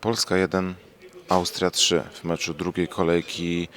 Polska 1, Austria 3 w meczu drugiej kolejki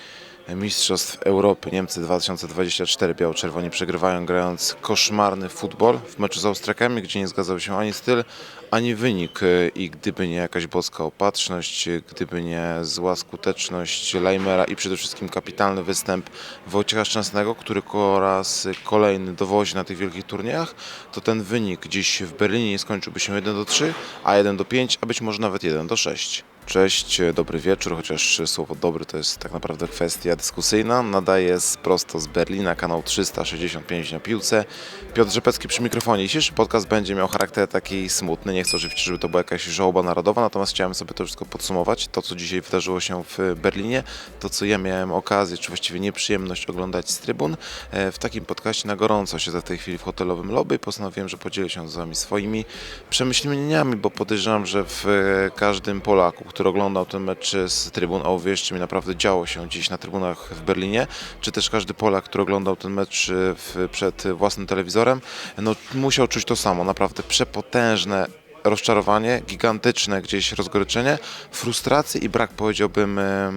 Mistrzostw Europy. Niemcy 2024 biało-czerwoni przegrywają grając koszmarny futbol w meczu z Austriakami, gdzie nie zgadzał się ani styl, ani wynik. I gdyby nie jakaś boska opatrzność, gdyby nie zła skuteczność Leimera i przede wszystkim kapitalny występ Wojciecha Szczęsnego, który po raz kolejny dowozi na tych wielkich turniejach, to ten wynik dziś w Berlinie nie skończyłby się 1 do 3, a 1 do 5, a być może nawet 1 do 6. Cześć, dobry wieczór, chociaż słowo dobry to jest tak naprawdę kwestia dyskusyjna. Nadaję z, prosto z Berlina, kanał 365 na piłce. Piotr Rzepecki przy mikrofonie. Dzisiejszy podcast będzie miał charakter taki smutny. Nie chcę oczywiście, żeby to była jakaś żałoba narodowa, natomiast chciałem sobie to wszystko podsumować. To, co dzisiaj wydarzyło się w Berlinie, to, co ja miałem okazję, czy właściwie nieprzyjemność oglądać z trybun. E, W takim podcaście na gorąco siedzę w tej chwili w hotelowym lobby postanowiłem, że podzielę się z Wami swoimi przemyśleniami, bo podejrzewam, że w e, każdym Polaku, który oglądał ten mecz z trybun, a uwierzcie mi, naprawdę działo się dziś na trybunach w Berlinie, czy też każdy Polak, który oglądał ten mecz e, w, przed własnym telewizorem, no musiał czuć to samo, naprawdę przepotężne rozczarowanie, gigantyczne gdzieś rozgoryczenie, frustrację i brak, powiedziałbym, e,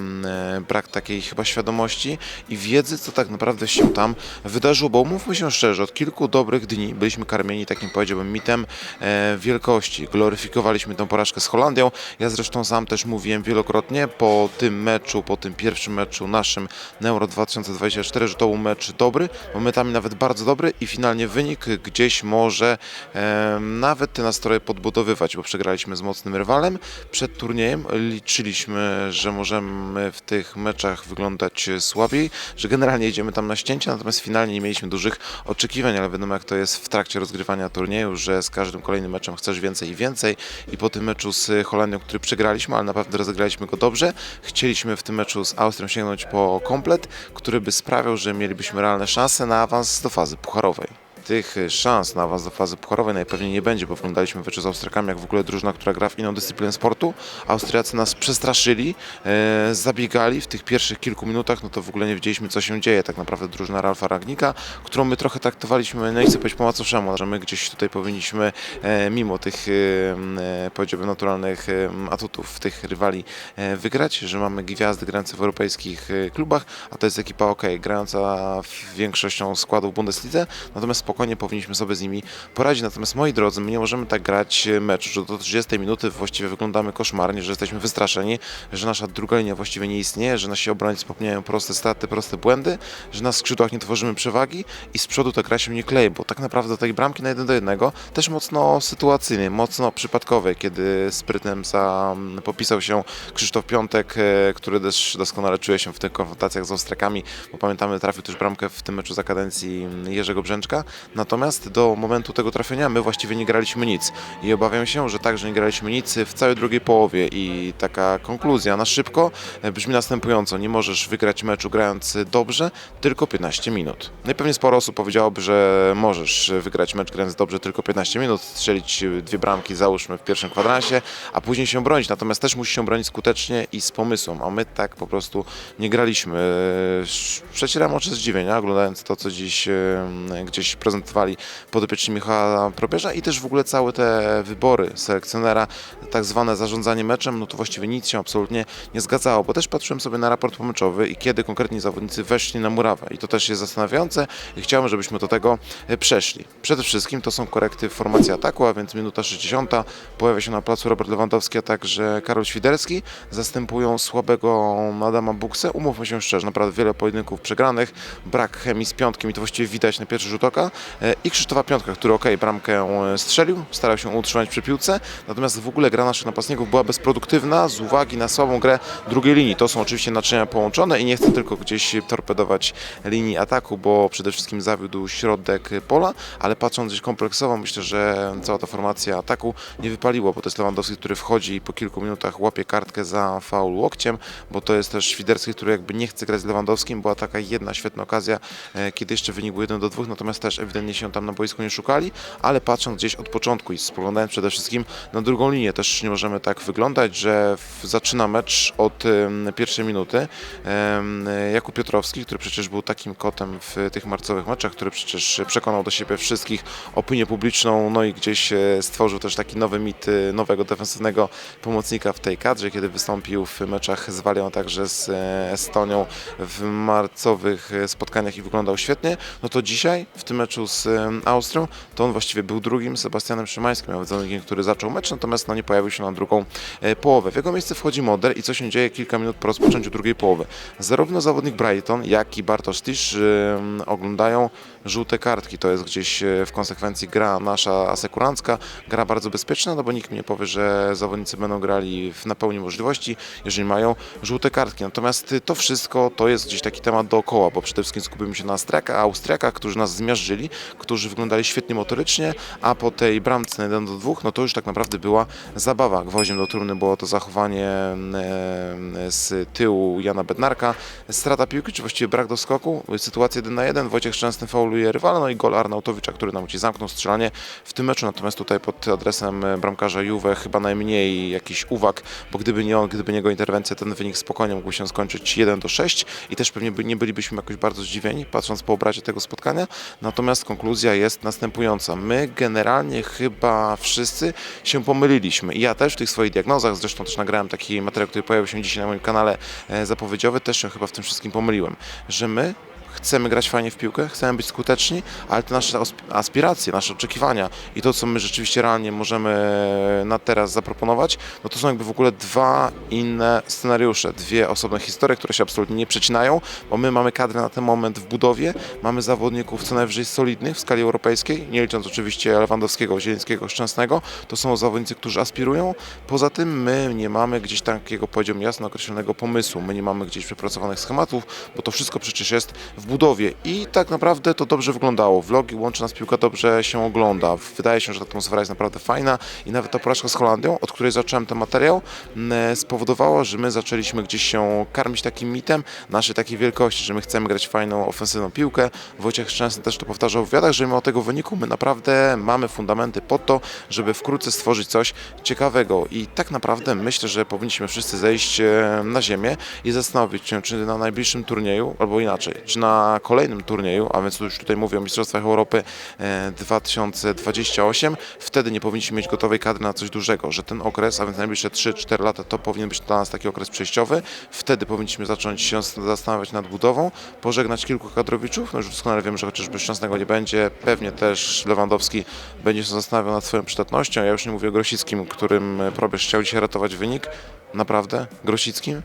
brak takiej chyba świadomości i wiedzy, co tak naprawdę się tam wydarzyło, bo mówmy się szczerze, od kilku dobrych dni byliśmy karmieni takim, powiedziałbym, mitem e, wielkości. Gloryfikowaliśmy tę porażkę z Holandią. Ja zresztą sam też mówiłem wielokrotnie po tym meczu, po tym pierwszym meczu naszym na Euro 2024, że to był mecz dobry, momentami nawet bardzo dobry i finalnie wynik gdzieś może e, nawet te nastroje bo przegraliśmy z mocnym rywalem. Przed turniejem liczyliśmy, że możemy w tych meczach wyglądać słabiej, że generalnie idziemy tam na ścięcie, natomiast finalnie nie mieliśmy dużych oczekiwań, ale wiadomo jak to jest w trakcie rozgrywania turnieju, że z każdym kolejnym meczem chcesz więcej i więcej i po tym meczu z Holandią, który przegraliśmy, ale naprawdę rozegraliśmy go dobrze, chcieliśmy w tym meczu z Austrią sięgnąć po komplet, który by sprawiał, że mielibyśmy realne szanse na awans do fazy pucharowej tych szans na awans do fazy pucharowej najpewniej nie będzie, bo oglądaliśmy mecze z Austriakami, jak w ogóle drużyna, która gra w inną dyscyplinę sportu. Austriacy nas przestraszyli, e, zabiegali w tych pierwszych kilku minutach, no to w ogóle nie wiedzieliśmy, co się dzieje. Tak naprawdę drużyna Ralfa Ragnika, którą my trochę traktowaliśmy, no chcę powiedzieć po macoszemu, że my gdzieś tutaj powinniśmy, e, mimo tych, e, e, powiedziałbym, naturalnych e, atutów tych rywali e, wygrać, że mamy gwiazdy grające w europejskich e, klubach, a to jest ekipa ok, grająca większością składów Bundeslidze, natomiast spokojnie powinniśmy sobie z nimi poradzić. Natomiast moi drodzy, my nie możemy tak grać e, meczu, że do 30 minuty właściwie wyglądamy koszmarnie, że jesteśmy wystraszeni, że nasza druga linia właściwie nie istnieje, że nasi obrońcy popełniają proste straty, proste błędy, że na skrzydłach nie tworzymy przewagi i z przodu ta gra się nie klei, bo tak naprawdę do tej bramki na 1 do 1 też mocno sytuacyjnej, mocno przypadkowej, kiedy sprytnem za, popisał się Krzysztof Piątek, e, który też doskonale czuje się w tych konfrontacjach z Ostrakami, bo pamiętamy, trafił też bramkę w tym meczu za kadencji Jerzego Brzęczka, Natomiast do momentu tego trafienia my właściwie nie graliśmy nic. I obawiam się, że także nie graliśmy nic w całej drugiej połowie. I taka konkluzja na szybko e, brzmi następująco. Nie możesz wygrać meczu grając dobrze, tylko 15 minut. No i pewnie sporo osób powiedziałoby, że możesz wygrać mecz grając dobrze tylko 15 minut, strzelić dwie bramki załóżmy w pierwszym kwadransie, a później się bronić. Natomiast też musisz się bronić skutecznie i z pomysłem, a my tak po prostu nie graliśmy. E, Przecieram oczy zdziwienia, oglądając to, co dziś gdzieś prezentowali podopieczni Michała Probierza i też w ogóle całe te wybory selekcjonera, tak zwane zarządzanie meczem, no to właściwie nic się absolutnie nie zgadzało, bo też patrzyłem sobie na raport pomeczowy i kiedy konkretni zawodnicy weszli na murawę i to też jest zastanawiające i chciałem, żebyśmy do tego e, przeszli. Przede wszystkim to są korekty w formacji ataku, a więc minuta 60, pojawia się na placu Robert Lewandowski, a także Karol Świderski, zastępują słabego Adama Buksę. Umówmy się szczerze, naprawdę wiele pojedynków przegranych, brak chemii z piątkiem i to właściwie widać na pierwszy rzut oka i Krzysztofa Piątka, który ok, bramkę e, strzelił, starał się utrzymać przy piłce, natomiast w ogóle gra naszych napastników była bezproduktywna z uwagi na słabą grę drugiej linii. To są oczywiście naczynia połączone i nie chcę tylko gdzieś torpedować linii ataku, bo przede wszystkim zawiódł środek pola, ale patrząc gdzieś kompleksowo, myślę, że cała ta formacja ataku nie wypaliło, bo to jest Lewandowski, który wchodzi i po kilku minutach łapie kartkę za faul łokciem, bo to jest też Świderski, który jakby nie chce grać z Lewandowskim. Była taka jedna świetna okazja, e, kiedy jeszcze wynik był 1 do 2, natomiast też ewidentnie się tam na boisku nie szukali, ale patrząc gdzieś od początku i spoglądając przede wszystkim na drugą linię, też nie możemy tak wyglądać, że zaczyna mecz od pierwszej minuty. Jakub Piotrowski, który przecież był takim kotem w tych marcowych meczach, który przecież przekonał do siebie wszystkich, opinię publiczną, no i gdzieś e, stworzył też taki nowy mit e, nowego defensywnego pomocnika w tej kadrze, kiedy wystąpił w meczach z Walią, a także z e, Estonią w marcowych spotkaniach i wyglądał świetnie, no to dzisiaj w tym meczu z e, Austrią to on właściwie był drugim Sebastianem Szymańskim, zawodnikiem, który zaczął mecz, natomiast no, nie pojawił się na drugą e, połowę. W jego miejsce wchodzi Moder i co się dzieje kilka minut po rozpoczęciu drugiej połowy. Zarówno zawodnik Brighton, jak i Bartosz Tisz e, oglądają żółte kartki. To jest gdzieś e, w konsekwencji gra nasza asekurancka, gra bardzo bezpieczna, no bo nikt mi nie powie, że zawodnicy będą grali w na pełni możliwości, jeżeli mają żółte kartki. Natomiast y, to wszystko to jest gdzieś taki temat dookoła, bo przede wszystkim skupimy się na Austriakach, Austriakach, którzy nas zmiażdżyli, którzy wyglądali świetnie motorycznie, a po tej bramce na 1 do 2, no to już tak naprawdę była zabawa. Gwoździem do trumny było to zachowanie z tyłu Jana Bednarka, strata piłki, czy właściwie brak do skoku, sytuacja 1 na 1, Wojciech Szczęsny fauluje rywala, no i gol Arnautowicza, który nam ci zamknął strzelanie w tym meczu, natomiast tutaj pod adresem bramkarza Juve chyba najmniej jakichś uwag, bo gdyby nie on, gdyby nie jego interwencja, ten wynik spokojnie mógł się skończyć 1 do 6 i też pewnie nie bylibyśmy jakoś bardzo zdziwieni, patrząc po obrazie tego spotkania, natomiast konkluzja jest następująca. My generalnie chyba wszyscy się pomyliliśmy i ja też w tych swoich diagnozach, zresztą też nagrałem taki materiał, który pojawił się dzisiaj na moim kanale e, zapowiedziowy, też się chyba w tym wszystkim pomyliłem, że my chcemy grać fajnie w piłkę, chcemy być skuteczni, ale te nasze aspiracje, nasze oczekiwania i to, co my rzeczywiście realnie możemy na teraz zaproponować, no to są jakby w ogóle dwa inne scenariusze, dwie osobne historie, które się absolutnie nie przecinają, bo my mamy kadrę na ten moment w budowie, mamy zawodników co najwyżej solidnych w skali europejskiej, nie licząc oczywiście Lewandowskiego, Zielińskiego, Szczęsnego, to są zawodnicy, którzy aspirują. Poza tym my nie mamy gdzieś takiego, powiedziałbym, jasno określonego pomysłu, my nie mamy gdzieś przepracowanych schematów, bo to wszystko przecież jest w budowie i tak naprawdę to dobrze wyglądało. Vlogi łączy nas piłka dobrze się ogląda. Wydaje się, że atmosfera jest naprawdę fajna i nawet ta porażka z Holandią, od której zacząłem ten materiał, m, spowodowała, że my zaczęliśmy gdzieś się karmić takim mitem naszej takiej wielkości, że my chcemy grać fajną, ofensywną piłkę. Wojciech Szczęsny też to powtarzał w wywiadach, że mimo tego wyniku my naprawdę mamy fundamenty pod to, żeby wkrótce stworzyć coś ciekawego i tak naprawdę myślę, że powinniśmy wszyscy zejść e, na ziemię i zastanowić się, czy na najbliższym turnieju, albo inaczej, czy na kolejnym turnieju, a więc już tutaj mówię o Mistrzostwach Europy e, 2028, wtedy nie powinniśmy mieć gotowej kadry na coś dużego, że ten okres, a więc najbliższe 3-4 lata, to powinien być dla nas taki okres przejściowy, wtedy powinniśmy zacząć się zastanawiać nad budową, pożegnać kilku kadrowiczów, no już doskonale wiem, że chociażby Szczęsnego nie będzie, pewnie też Lewandowski będzie się zastanawiał nad swoją przydatnością, ja już nie mówię o Grosickim, którym probierz chciał dzisiaj ratować wynik, naprawdę, Grosickim,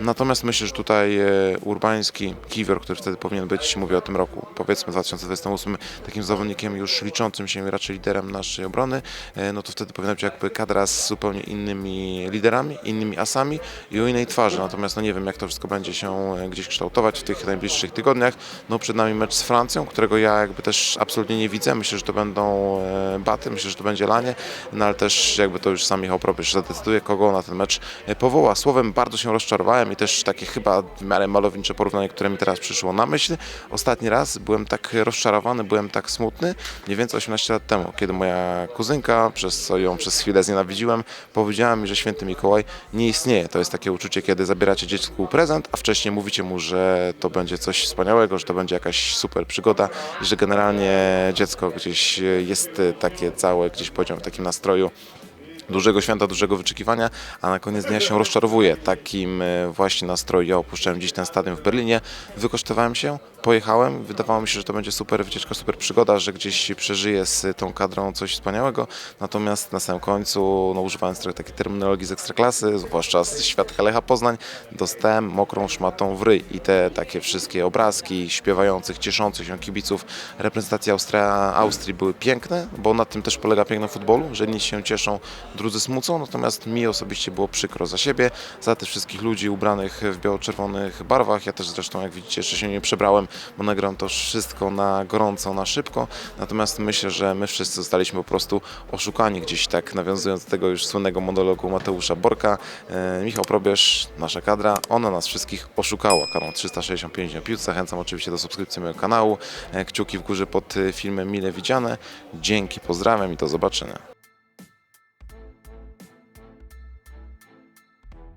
natomiast myślę, że tutaj e, Urbański, Kiwior, który wtedy powinien być, mówię o tym roku, powiedzmy 2028, takim zawodnikiem już liczącym się raczej liderem naszej obrony, e, no to wtedy powinna być jakby kadra z zupełnie innymi liderami, innymi asami i o innej twarzy. Natomiast no nie wiem, jak to wszystko będzie się e, gdzieś kształtować w tych najbliższych tygodniach. No przed nami mecz z Francją, którego ja jakby też absolutnie nie widzę. Myślę, że to będą baty, myślę, że to będzie lanie, no ale też jakby to już sam Michał Probierz zadecyduje, kogo na ten mecz powoła. Słowem bardzo się rozczarowałem i też takie chyba w miarę malownicze porównanie, które mi teraz przyszło na myśl. Ostatni raz byłem tak rozczarowany, byłem tak smutny, mniej więcej 18 lat temu, kiedy moja kuzynka, przez co ją przez chwilę znienawidziłem, powiedziała mi, że święty Mikołaj nie istnieje. To jest takie uczucie, kiedy zabieracie dziecku prezent, a wcześniej mówicie mu, że to będzie coś wspaniałego, że to będzie jakaś super przygoda że generalnie dziecko gdzieś jest takie całe, gdzieś powiedziałem, w takim nastroju dużego święta, dużego wyczekiwania, a na koniec dnia się rozczarowuje. Takim e, właśnie nastroju ja opuszczałem dziś ten stadion w Berlinie, wykosztowałem się, pojechałem, wydawało mi się, że to będzie super wycieczka, super przygoda, że gdzieś przeżyję z tą kadrą coś wspaniałego, natomiast na samym końcu, no używając trochę takiej terminologii z Ekstraklasy, zwłaszcza z świadka Lecha Poznań, dostałem mokrą szmatą w ryj. I te takie wszystkie obrazki śpiewających, cieszących się kibiców reprezentacji Austria, Austrii były piękne, bo na tym też polega piękno futbolu, że jedni się cieszą, drudzy smucą, natomiast mi osobiście było przykro za siebie, za tych wszystkich ludzi ubranych w biało-czerwonych barwach. Ja też zresztą, jak widzicie, jeszcze się nie przebrałem, bo nagrałem to wszystko na gorąco, na szybko, natomiast myślę, że my wszyscy zostaliśmy po prostu oszukani gdzieś tak, nawiązując do tego już słynnego monologu Mateusza Borka. E, Michał Probierz, nasza kadra, ona nas wszystkich oszukała. Kanał 365 na piłce. Zachęcam oczywiście do subskrypcji mojego kanału. E, Kciuki w górze pod e, filmem mile widziane. Dzięki, pozdrawiam i do zobaczenia.